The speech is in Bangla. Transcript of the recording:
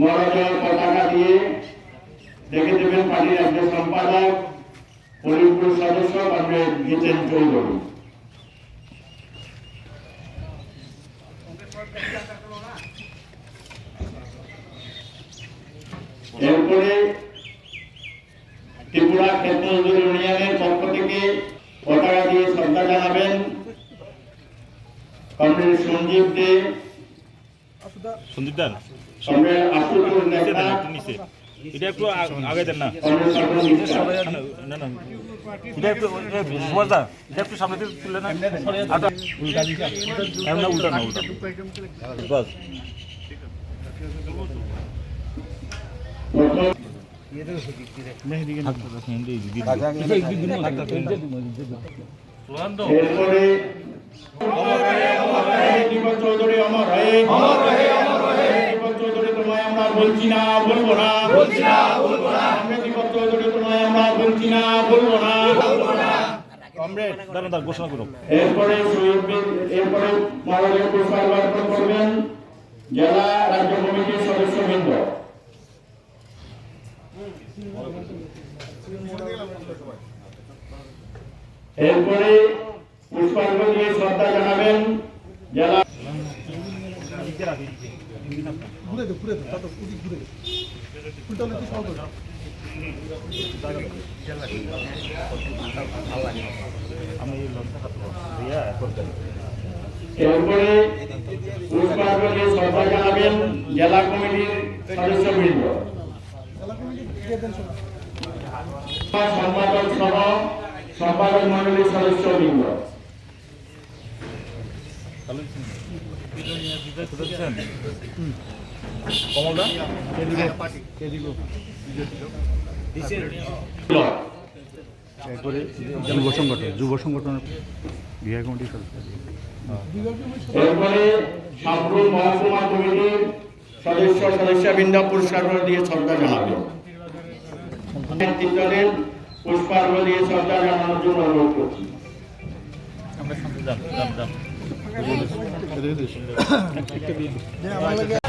মরদেহ পতাকা দিয়ে দেখে দেবেন পার্টির একজন সম্পাদক হরিপুর সদস্য কমরেড জিতেন চৌধুরী এরপরে ত্রিপুরা ক্ষেত্র ইউনিয়নের পক্ষ থেকে পতাকা দিয়ে শ্রদ্ধা জানাবেন। কমরেড সঞ্জীব দে সন্দীপ দান কমরেড নিচে দেন একটু নিচে। এটা একটু আগে দেন না। না না এটা একটু সুভাষ দা এটা একটু সামনে থেকে তুলে না না উল্টা না উল্টা। বাস। প্রথম এরপরে দীপক চৌধুরী অমর হয়ে দীপক চৌধুরী তোমায় আমরা বলছি না বলব না বলছি না বলব না দীপক চৌধুরী তোমায় আমরা বলছি না বলব না কমরেড দাঁড়ান দাঁড়ান ঘোষণা করো এরপরে এরপরে মরদেহ পুরস্কার অর্পণ করবেন জেলা রাজ্য কমিটির সদস্যবৃন্দ এরপরে পুষ্পার্ঘ দিয়ে শ্রদ্ধা জানাবেন জেলা ঘুরে দে ঘুরে দে তত ওদিক ঘুরে দে হলে তুই সহজ এরপরে শ্রদ্ধা জানাবেন জেলা কমিটির সদস্যবৃন্দ। সম্পাদক সহ সম্পাদক মন্ডলীর সদস্যবৃন্দ। যুব সংগঠন যুব সংগঠনের বিহার কমিটির সদস্য এরপরে সদস্য সদস্যবৃন্দ পুরস্কার দিয়ে শ্রদ্ধা জানাবেন নেতৃত্বদের পুষ্পার্ঘ দিয়ে শ্রদ্ধা জানানোর জন্য অনুরোধ করছি Yeah, I'm gonna get it.